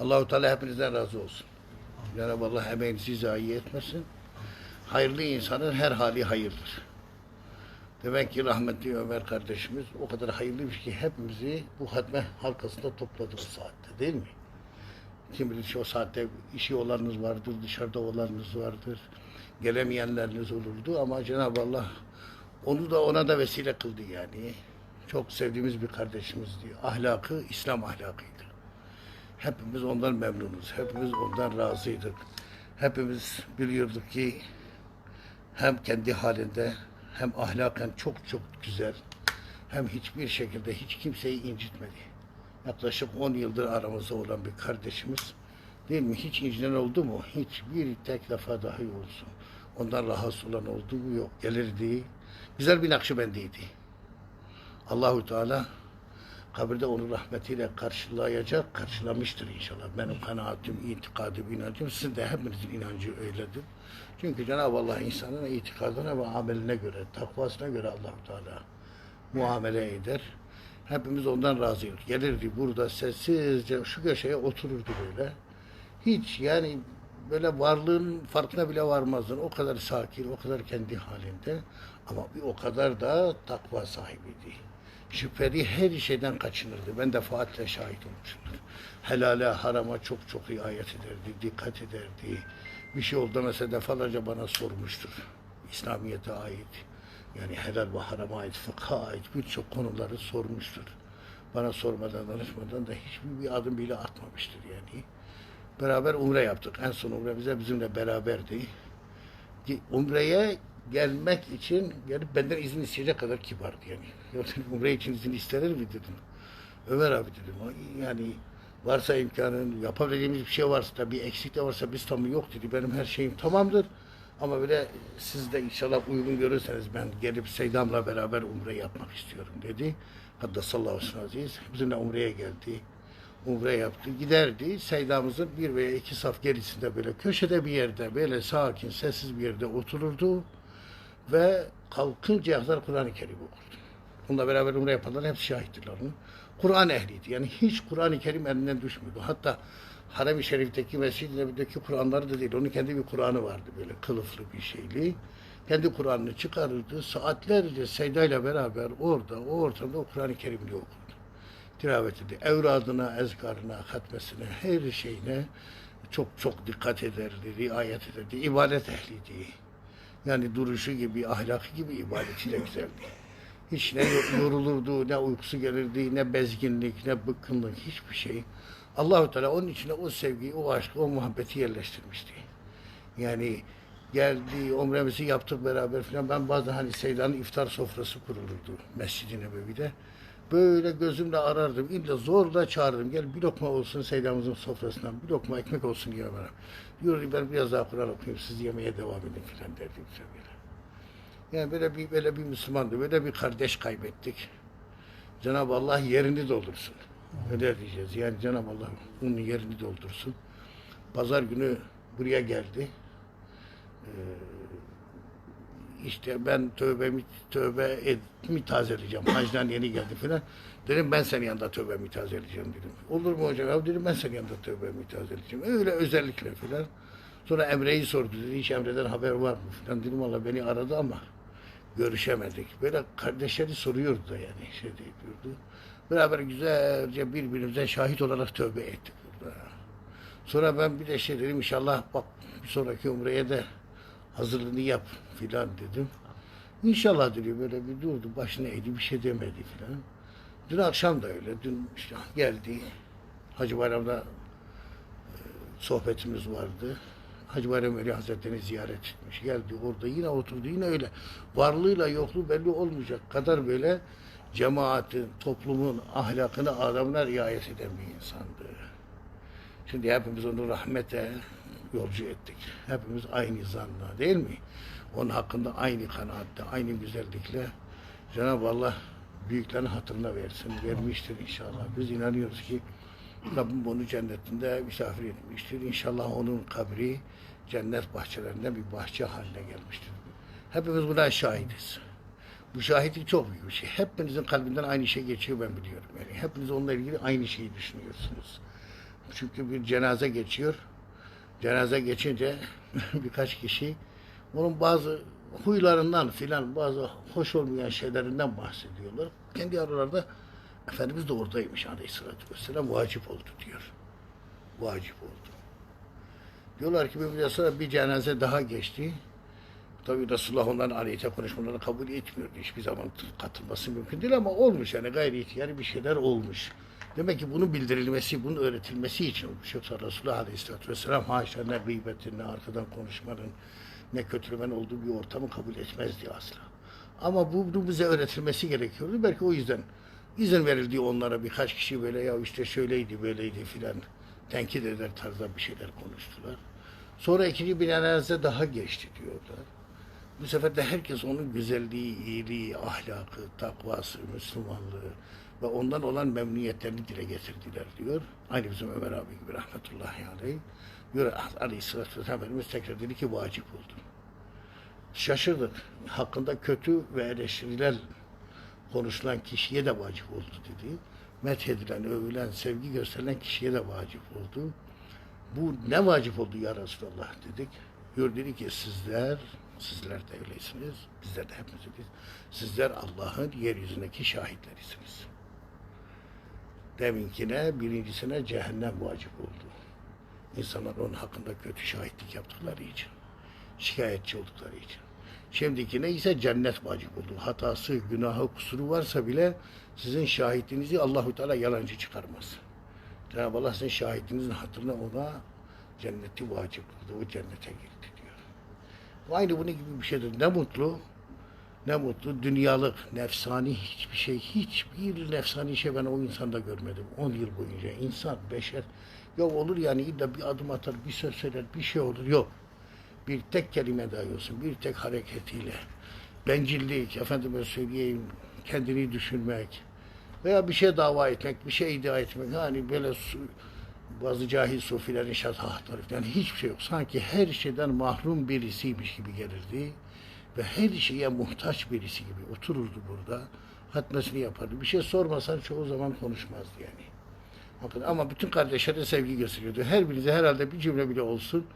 Allahu Teala hepinizden razı olsun. Cenab-ı Allah emeğinizi zayi etmesin. Hayırlı insanın her hali hayırdır. Demek ki rahmetli Ömer kardeşimiz o kadar hayırlıymış ki hepimizi bu hatme halkasında topladı bu saatte değil mi? Kim bilir o saatte işi olanınız vardır, dışarıda olanınız vardır. Gelemeyenleriniz olurdu ama Cenab-ı Allah onu da ona da vesile kıldı yani. Çok sevdiğimiz bir kardeşimiz diyor. Ahlakı İslam ahlakıydı. Hepimiz ondan memnunuz. Hepimiz ondan razıydık. Hepimiz biliyorduk ki hem kendi halinde hem ahlaken çok çok güzel hem hiçbir şekilde hiç kimseyi incitmedi. Yaklaşık 10 yıldır aramızda olan bir kardeşimiz değil mi? Hiç incinen oldu mu? Hiç bir tek defa dahi olsun. Ondan rahatsız olan oldu mu? Yok. Gelirdi. Güzel bir Nakşibendiydi. Allahu Teala kabirde onu rahmetiyle karşılayacak, karşılamıştır inşallah. Benim kanaatim, itikadım, inancım, sizin de hepinizin inancı öyledir. Çünkü Cenab-ı Allah insanın itikadına ve ameline göre, takvasına göre Allahu Teala muamele eder. Hepimiz ondan razıyız. Gelirdi burada sessizce şu köşeye otururdu böyle. Hiç yani böyle varlığın farkına bile varmazdın. O kadar sakin, o kadar kendi halinde. Ama bir o kadar da takva sahibiydi. Şüpheli her şeyden kaçınırdı. Ben defaatle şahit olmuşumdur. Helale, harama çok çok riayet ederdi, dikkat ederdi. Bir şey oldu mesela defalarca bana sormuştur. İslamiyet'e ait, yani helal ve harama ait, fıkha ait birçok konuları sormuştur. Bana sormadan, danışmadan da hiçbir bir adım bile atmamıştır yani. Beraber umre yaptık. En son umremize bizimle beraberdi. Umre'ye gelmek için gelip benden izin isteyecek kadar kibardı yani. Ya dedim, umre için izin istenir mi dedim. Ömer abi dedim. Yani varsa imkanın, yapabileceğimiz bir şey varsa da bir eksik de varsa biz tamam yok dedi. Benim her şeyim tamamdır. Ama böyle siz de inşallah uygun görürseniz ben gelip Seydam'la beraber umre yapmak istiyorum dedi. Hatta sallallahu aleyhi ve sellem. Bizimle umreye geldi. Umre yaptı. Giderdi. Seydamızın bir veya iki saf gerisinde böyle köşede bir yerde böyle sakin, sessiz bir yerde otururdu. Ve kalkıncaya kadar Kur'an-ı Kerim okurdu. Onunla beraber umre yapanlar hepsi şahittirler onun. Kur'an ehliydi. Yani hiç Kur'an-ı Kerim elinden düşmüyordu. Hatta Harem-i Şerif'teki Mescid-i Nebi'deki Kur'anları da değil. Onun kendi bir Kur'an'ı vardı böyle kılıflı bir şeyli. Kendi Kur'an'ını çıkarırdı. Saatlerce Seyda ile beraber orada, o ortamda o Kur'an-ı Kerim'i okurdu. Tilavet ederdi. Evradına, ezkarına, hatmesine, her şeyine çok çok dikkat ederdi, riayet ederdi. İbadet ehliydi. Yani duruşu gibi, ahlakı gibi ibadeti de güzeldi. Hiç ne yorulurdu, ne uykusu gelirdi, ne bezginlik, ne bıkkınlık, hiçbir şey. Allahu Teala onun içine o sevgiyi, o aşkı, o muhabbeti yerleştirmişti. Yani geldi, umremizi yaptık beraber falan. Ben bazen hani Seyda'nın iftar sofrası kurulurdu Mescid-i Nebevi'de. Böyle gözümle arardım. İlla zorla çağırırdım. Gel bir lokma olsun Seyda'mızın sofrasından. Bir lokma ekmek olsun diye bana. Diyor ben biraz daha Kur'an okuyayım. Siz yemeğe devam edin falan derdim. Böyle. Yani böyle bir, böyle bir Müslümandı. Böyle bir kardeş kaybettik. Cenab-ı Allah yerini doldursun. Öyle diyeceğiz. Yani Cenab-ı Allah onun yerini doldursun. Pazar günü buraya geldi. Ee, işte ben tövbemi tövbe etmi tazeleyeceğim. Hacdan yeni geldi falan. Dedim ben senin yanında tövbemi tazeleyeceğim dedim. Olur mu hocam? Ya dedim ben senin yanında tövbemi tazeleyeceğim. Öyle özellikle falan. Sonra Emre'yi sordu dedi. Hiç Emre'den haber var mı falan. Dedim valla beni aradı ama görüşemedik. Böyle kardeşleri soruyordu da yani şey diyordu. Beraber güzelce birbirimize şahit olarak tövbe ettik burada. Sonra ben bir de şey dedim inşallah bak bir sonraki umreye de hazırlığını yap filan dedim. İnşallah dedi böyle bir durdu başına eğdi bir şey demedi filan. Dün akşam da öyle. Dün işte geldi. Hacı Bayram'da e, sohbetimiz vardı. Hacı Bayram Veli Hazretleri'ni ziyaret etmiş. Geldi orada yine oturdu. Yine öyle varlığıyla yokluğu belli olmayacak kadar böyle cemaatin, toplumun ahlakına, adamına riayet eden bir insandı. Şimdi hepimiz onu rahmete yolcu ettik. Hepimiz aynı zanla değil mi? Onun hakkında aynı kanaatte, aynı güzellikle Cenab-ı Allah büyüklerin hatırına versin, vermiştir inşallah. Biz inanıyoruz ki Rabbim onu cennetinde misafir etmiştir. İnşallah onun kabri cennet bahçelerinden bir bahçe haline gelmiştir. Hepimiz buna şahidiz. Bu şahitlik çok büyük bir şey. Hepinizin kalbinden aynı şey geçiyor ben biliyorum. Yani hepiniz onunla ilgili aynı şeyi düşünüyorsunuz. Çünkü bir cenaze geçiyor. Cenaze geçince birkaç kişi onun bazı huylarından filan bazı hoş olmayan şeylerinden bahsediyorlar. Kendi aralarında Efendimiz de oradaymış aleyhissalatü vesselam vacip oldu diyor. Vacip oldu. Diyorlar ki bir sonra bir cenaze daha geçti. Tabii Resulullah onların aleyhte konuşmalarını kabul etmiyordu. Hiçbir zaman katılması mümkün değil ama olmuş yani gayri ihtiyari bir şeyler olmuş. Demek ki bunun bildirilmesi, bunun öğretilmesi için olmuş. Yoksa Resulullah Aleyhisselatü Vesselam haşa ne gıybetin, ne arkadan konuşmanın, ne kötülemen olduğu bir ortamı kabul etmezdi asla. Ama bu, bu bize öğretilmesi gerekiyordu. Belki o yüzden izin verildi onlara birkaç kişi böyle ya işte şöyleydi böyleydi filan tenkit eder tarzda bir şeyler konuştular. Sonra ikinci cenaze daha geçti diyorlar. Bu sefer de herkes onun güzelliği, iyiliği, ahlakı, takvası, Müslümanlığı ve ondan olan memnuniyetlerini dile getirdiler diyor. Aynı bizim Ömer abi gibi rahmetullahi aleyh. Diyor aleyhissalatü vesselam Efendimiz tekrar dedi ki vacip oldu. Şaşırdık. Hakkında kötü ve eleştiriler konuşulan kişiye de vacip oldu dedi. Methedilen, övülen, sevgi gösterilen kişiye de vacip oldu. Bu ne vacip oldu ya Resulallah dedik. Diyor dedi ki sizler, sizler de öylesiniz, bizler de hepimiz öyleyiz. Sizler Allah'ın yeryüzündeki şahitlerisiniz. Deminkine, birincisine cehennem vacip oldu. İnsanlar onun hakkında kötü şahitlik yaptıkları için, şikayetçi oldukları için. Şimdikine ise cennet vacip oldu. Hatası, günahı, kusuru varsa bile sizin şahitliğinizi Allahu Teala yalancı çıkarmaz. Cenab-ı Allah sizin şahidinizin hatırına ona cenneti vacip kıldı. O cennete girdi diyor. Aynı bunun gibi bir şeydir. Ne mutlu, ne mutlu dünyalık, nefsani hiçbir şey, hiçbir nefsani şey ben o insanda görmedim. 10 yıl boyunca insan, beşer, ya olur yani illa bir adım atar, bir söz söyler, bir şey olur. Yok. Bir tek kelime dahi olsun, bir tek hareketiyle, bencillik, efendime söyleyeyim, kendini düşünmek, veya bir şey dava etmek, bir şey iddia etmek. Hani böyle su, bazı cahil sufilerin şatahatları falan hiçbir şey yok. Sanki her şeyden mahrum birisiymiş gibi gelirdi. Ve her şeye muhtaç birisi gibi otururdu burada. Hatmesini yapardı. Bir şey sormasan çoğu zaman konuşmazdı yani. Bakın ama bütün kardeşlere sevgi gösteriyordu. Her birinize herhalde bir cümle bile olsun.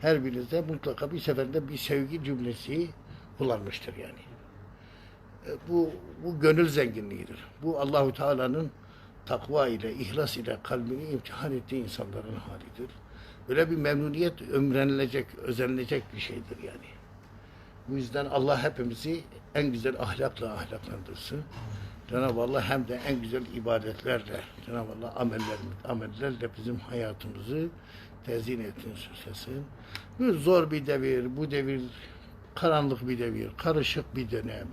Her birinize mutlaka bir seferinde bir sevgi cümlesi kullanmıştır yani. E, bu, bu gönül zenginliğidir. Bu Allahu Teala'nın takva ile, ihlas ile kalbini imtihan ettiği insanların halidir. Böyle bir memnuniyet ömrenilecek, özenilecek bir şeydir yani. Bu yüzden Allah hepimizi en güzel ahlakla ahlaklandırsın. Cenab-ı Allah hem de en güzel ibadetlerle, Cenab-ı Allah ameller, amellerle bizim hayatımızı tezyin etsin, süslesin. Bu zor bir devir, bu devir karanlık bir devir, karışık bir dönem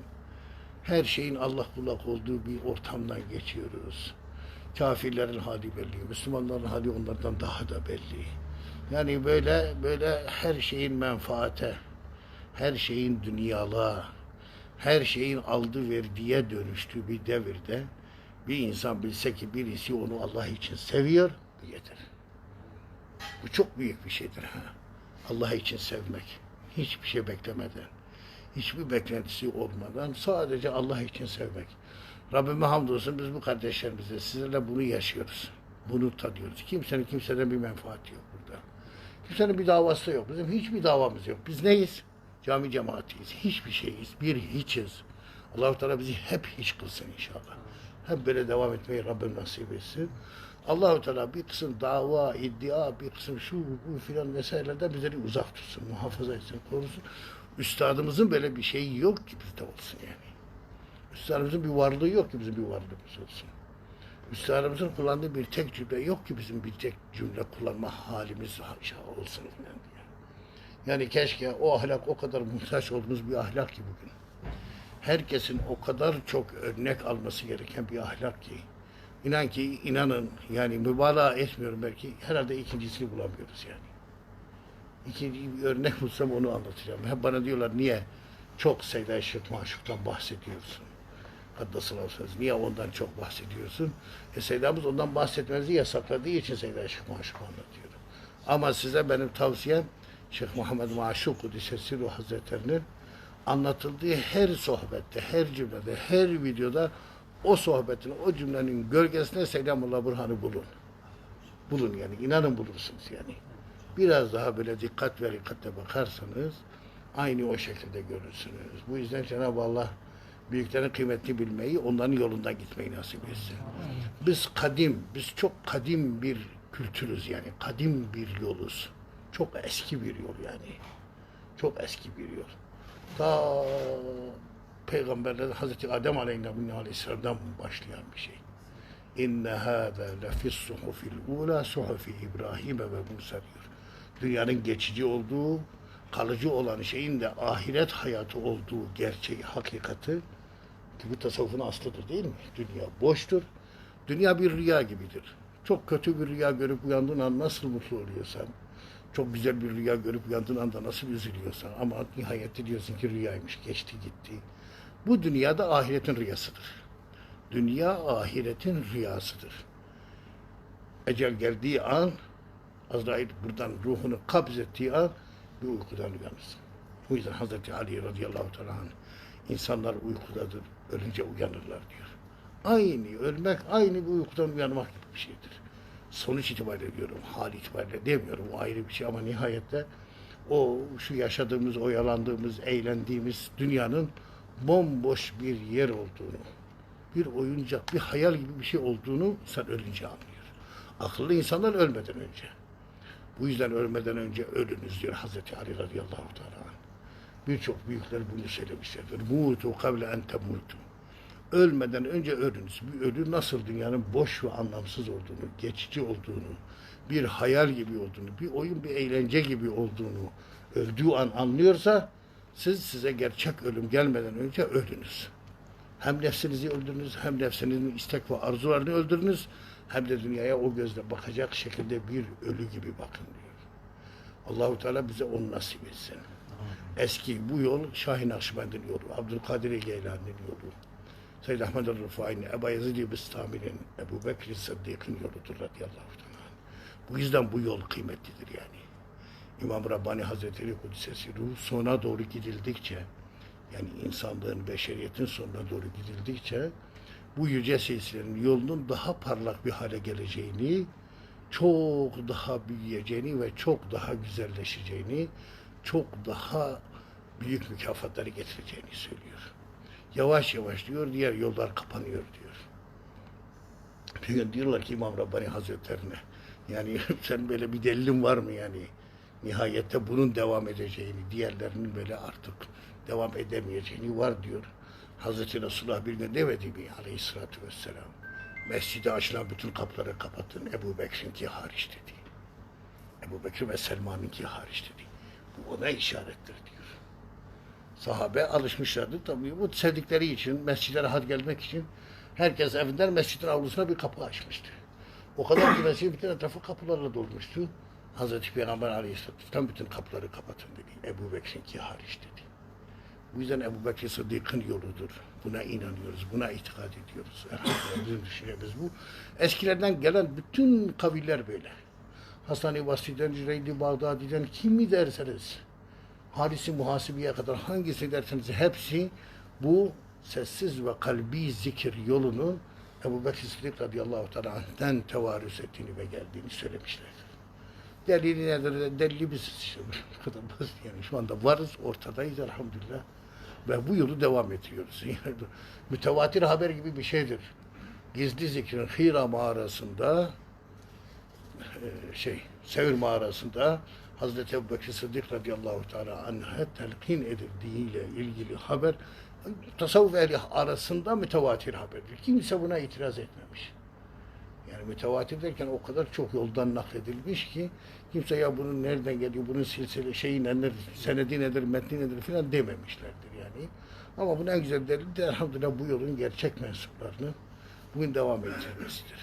her şeyin Allah kullak olduğu bir ortamdan geçiyoruz. Kafirlerin hali belli, Müslümanların hali onlardan daha da belli. Yani böyle böyle her şeyin menfaate, her şeyin dünyalığa, her şeyin aldı verdiye dönüştüğü bir devirde bir insan bilse ki birisi onu Allah için seviyor, bu yeter. Bu çok büyük bir şeydir ha. Allah için sevmek. Hiçbir şey beklemeden hiçbir beklentisi olmadan sadece Allah için sevmek. Rabbime hamdolsun biz bu kardeşlerimizle sizlerle bunu yaşıyoruz. Bunu tadıyoruz. Kimsenin kimseden bir menfaati yok burada. Kimsenin bir davası da yok. Bizim hiçbir davamız yok. Biz neyiz? Cami cemaatiyiz. Hiçbir şeyiz. Bir hiçiz. Allah-u Teala bizi hep hiç kılsın inşallah. Hep böyle devam etmeyi Rabbim nasip etsin. Allahu Teala bir kısım dava, iddia, bir kısım şu bu filan vesairelerden bizleri uzak tutsun, muhafaza etsin, korusun. Üstadımızın böyle bir şeyi yok ki bizde olsun yani. Üstadımızın bir varlığı yok ki bizim bir varlığımız olsun. Üstadımızın kullandığı bir tek cümle yok ki bizim bir tek cümle kullanma halimiz olsun diye. Yani keşke o ahlak o kadar muhtaç olduğumuz bir ahlak ki bugün. Herkesin o kadar çok örnek alması gereken bir ahlak ki. İnan ki inanın yani mübalağa etmiyorum belki herhalde ikincisini bulamıyoruz yani. İkinci bir örnek bulsam onu anlatacağım. Hep bana diyorlar niye çok Seyda Şık Maşuk'tan bahsediyorsun? Haddasın olsanız niye ondan çok bahsediyorsun? E Seyda'mız ondan bahsetmenizi yasakladığı için Seyda Şık Maşuk anlatıyor. Ama size benim tavsiyem Şeyh Muhammed Maşuk Kudüs'ü Hazretleri'nin anlatıldığı her sohbette, her cümlede, her videoda o sohbetin, o cümlenin gölgesine Selamullah Burhan'ı bulun. Bulun yani. inanın bulursunuz yani. Biraz daha böyle dikkat ve dikkatle bakarsanız aynı o şekilde görürsünüz. Bu yüzden Cenab-ı Allah büyüklerin kıymetini bilmeyi, onların yolundan gitmeyi nasip etsin. Biz kadim, biz çok kadim bir kültürüz yani. Kadim bir yoluz. Çok eski bir yol yani. Çok eski bir yol. Ta Peygamberler Hazreti Adem Aleyhisselam başlayan bir şey. İnne hâzâ lefis suhufil ûlâ suhufi İbrahim ve Musa diyor. Dünyanın geçici olduğu, kalıcı olan şeyin de ahiret hayatı olduğu gerçeği, hakikati ki bu tasavvufun aslıdır değil mi? Dünya boştur. Dünya bir rüya gibidir. Çok kötü bir rüya görüp uyandığın an nasıl mutlu oluyorsan, çok güzel bir rüya görüp uyandığın anda nasıl üzülüyorsan ama nihayette diyorsun ki rüyaymış, geçti gitti. Bu dünyada ahiretin rüyasıdır. Dünya ahiretin rüyasıdır. Ecel geldiği an, Azrail buradan ruhunu kabz ettiği an bir uykudan uyanırsın. Bu yüzden Hazreti Ali radıyallahu teala insanlar uykudadır, ölünce uyanırlar diyor. Aynı ölmek, aynı bir uykudan uyanmak gibi bir şeydir. Sonuç itibariyle diyorum, hal itibariyle demiyorum, o ayrı bir şey ama nihayette o şu yaşadığımız, oyalandığımız, eğlendiğimiz dünyanın bomboş bir yer olduğunu, bir oyuncak, bir hayal gibi bir şey olduğunu sen ölünce anlıyor. Akıllı insanlar ölmeden önce. Bu yüzden ölmeden önce ölünüz diyor Hazreti Ali radıyallahu teala. Birçok büyükler bunu söylemişlerdir. Mutu kavle en temutu. Ölmeden önce ölünüz. Bir ölü nasıl dünyanın boş ve anlamsız olduğunu, geçici olduğunu, bir hayal gibi olduğunu, bir oyun, bir eğlence gibi olduğunu öldüğü an anlıyorsa siz size gerçek ölüm gelmeden önce ölünüz. Hem nefsinizi öldürünüz, hem nefsinizin istek ve arzularını öldürünüz, hem de dünyaya o gözle bakacak şekilde bir ölü gibi bakın diyor. Allahu Teala bize onu nasip etsin. Eski bu yol Şahin Akşibend'in yolu, Abdülkadir Geylani'nin yolu, Seyyid Ahmed el-Rufai'nin, Ebu Yazid-i Bistami'nin, Ebu Bekir Sıddık'ın yoludur radıyallahu teala. Bu yüzden bu yol kıymetlidir yani. İmam Rabbani Hazretleri Kudüs'esi ruh sona doğru gidildikçe, yani insanlığın, beşeriyetin sonuna doğru gidildikçe, bu yüce silsilenin yolunun daha parlak bir hale geleceğini, çok daha büyüyeceğini ve çok daha güzelleşeceğini, çok daha büyük mükafatları getireceğini söylüyor. Yavaş yavaş diyor, diğer yollar kapanıyor diyor. Bir gün diyorlar ki İmam Rabbani Hazretlerine, yani sen böyle bir delilin var mı yani? Nihayette bunun devam edeceğini, diğerlerinin böyle artık devam edemeyeceğini var diyor. Hazreti Resulullah bir gün demedi mi aleyhissalatü vesselam? Mescide açılan bütün kapıları kapatın, Ebu Bekir'inki hariç dedi. Ebu Bekir ve Selman'ınki hariç dedi. Bu ona işarettir diyor. Sahabe alışmışlardı tabii bu sevdikleri için, mescide rahat gelmek için herkes evinden mescidin avlusuna bir kapı açmıştı. O kadar ki mescid bütün etrafı kapılarla dolmuştu. Hazreti Peygamber Aleyhisselatü Vesselam bütün kapıları kapatın dedi. Ebu Bekir'inki hariç dedi. Bu yüzden Ebu Bekir Sıddık'ın yoludur. Buna inanıyoruz, buna itikad ediyoruz. Bizim düşüncemiz bu. Eskilerden gelen bütün kaviller böyle. Hasan-ı Basri'den, Cüreydi Bağdadi'den kimi derseniz, Halis-i Muhasibi'ye kadar hangisi derseniz hepsi bu sessiz ve kalbi zikir yolunu Ebu Bekir Sıddık radıyallahu teala anh'ten tevarüs ettiğini ve geldiğini söylemişlerdir. Delili nedir? Delili biziz işte. Yani. Şu anda varız, ortadayız elhamdülillah. Ve bu yolu devam ettiriyoruz. Yani mütevatir haber gibi bir şeydir. Gizli zikrin Hira mağarasında e, şey, Sevr mağarasında Hazreti Ebu Bekir Sıddık radıyallahu teala anh'a telkin edildiğiyle ilgili haber tasavvuf ehli arasında mütevatir haberdir. Kimse buna itiraz etmemiş. Yani mütevatir derken o kadar çok yoldan nakledilmiş ki kimse ya bunun nereden geliyor, bunun silsile şeyi nedir, senedi nedir, metni nedir filan dememişlerdir yani. Ama bunun en güzel delili de elhamdülillah bu yolun gerçek mensuplarını bugün devam ettirmesidir.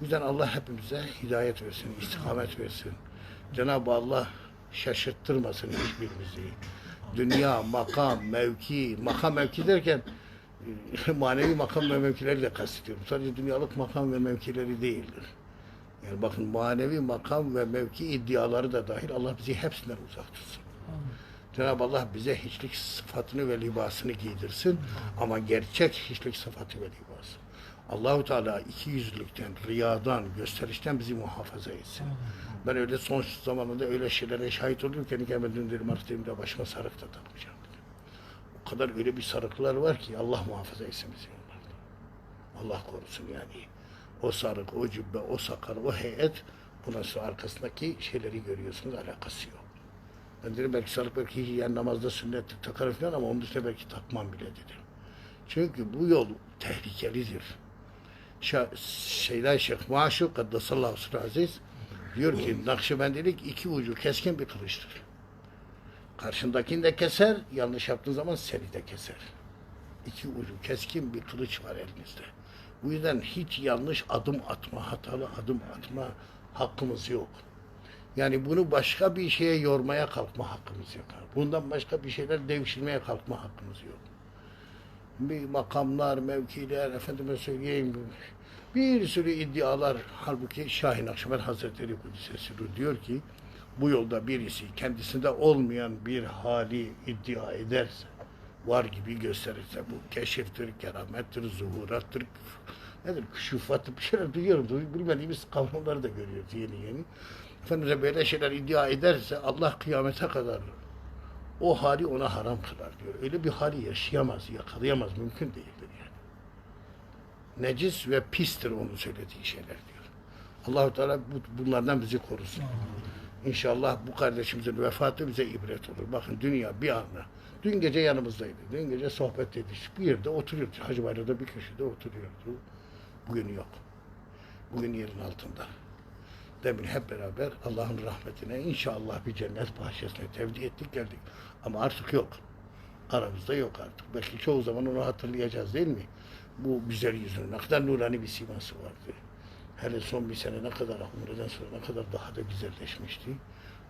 Bu yüzden Allah hepimize hidayet versin, istikamet versin. Cenab-ı Allah şaşırttırmasın hiçbirimizi. Dünya, makam, mevki, makam mevki derken e, manevi makam ve mevkileri de kastediyorum. Sadece dünyalık makam ve mevkileri değildir. Yani bakın manevi makam ve mevki iddiaları da dahil Allah bizi hepsinden uzak tutsun. Cenab-ı Allah bize hiçlik sıfatını ve libasını giydirsin ama gerçek hiçlik sıfatı ve libası. Allahu Teala iki yüzlükten, riyadan, gösterişten bizi muhafaza etsin. Ben öyle son zamanında öyle şeylere şahit oluyorum ki kendi dedim artık dedim de başıma sarık da takmayacağım dedim. O kadar öyle bir sarıklar var ki Allah muhafaza etsin bizi onlardan. Allah korusun yani. O sarık, o cübbe, o sakal, o heyet bunun sonra arkasındaki şeyleri görüyorsunuz alakası yok. Ben dedim belki sarık belki yani namazda sünnette takarım falan ama onun dışında belki takmam bile dedim. Çünkü bu yol tehlikelidir. Şeyda Şeyh Maşuk Kaddesallahu Aziz diyor ki Nakşibendilik iki ucu keskin bir kılıçtır. Karşındakini de keser, yanlış yaptığın zaman seni de keser. İki ucu keskin bir kılıç var elinizde. Bu yüzden hiç yanlış adım atma, hatalı adım atma hakkımız yok. Yani bunu başka bir şeye yormaya kalkma hakkımız yok. Bundan başka bir şeyler devşirmeye kalkma hakkımız yok. Bir makamlar, mevkiler, efendime söyleyeyim, bir sürü iddialar. Halbuki Şahin Akşener Hazretleri Kudüs'e diyor ki, bu yolda birisi kendisinde olmayan bir hali iddia ederse, var gibi gösterirse bu keşiftir, keramettir, zuhurattır, nedir, küşufattır, bir şeyler duyuyorum, duy- bilmediğimiz kavramları da görüyoruz yeni yeni. Efendimiz'e böyle şeyler iddia ederse Allah kıyamete kadar o hali ona haram kılar diyor. Öyle bir hali yaşayamaz, yakalayamaz, mümkün değildir yani. Necis ve pistir onun söylediği şeyler diyor. Allahu Teala bu, bunlardan bizi korusun. İnşallah bu kardeşimizin vefatı bize ibret olur. Bakın dünya bir anda. Dün gece yanımızdaydı. Dün gece sohbet ettik. Bir yerde oturuyordu. Hacı Bayram'da bir köşede oturuyordu. Bugün yok. Bugün yerin altında. Demin hep beraber Allah'ın rahmetine inşallah bir cennet bahçesine tevdi ettik geldik. Ama artık yok. Aramızda yok artık. Belki çoğu zaman onu hatırlayacağız değil mi? Bu güzel yüzünün ne kadar nurani bir siması vardı. Hele son bir sene ne kadar umreden sonra ne kadar daha da güzelleşmişti.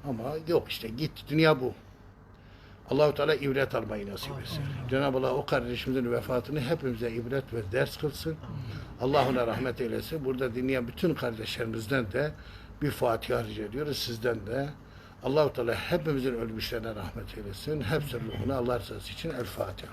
Ama yok işte gitti. Dünya bu. Allahu Teala ibret almayı nasip etsin. Cenab-ı Allah o kardeşimizin vefatını hepimize ibret ve ders kılsın. Allah ona rahmet eylesin. Burada dinleyen bütün kardeşlerimizden de bir Fatiha rica ediyoruz. Sizden de. Allahu Teala hepimizin ölmüşlerine rahmet eylesin. Hepsi ruhuna Allah rızası için El Fatiha.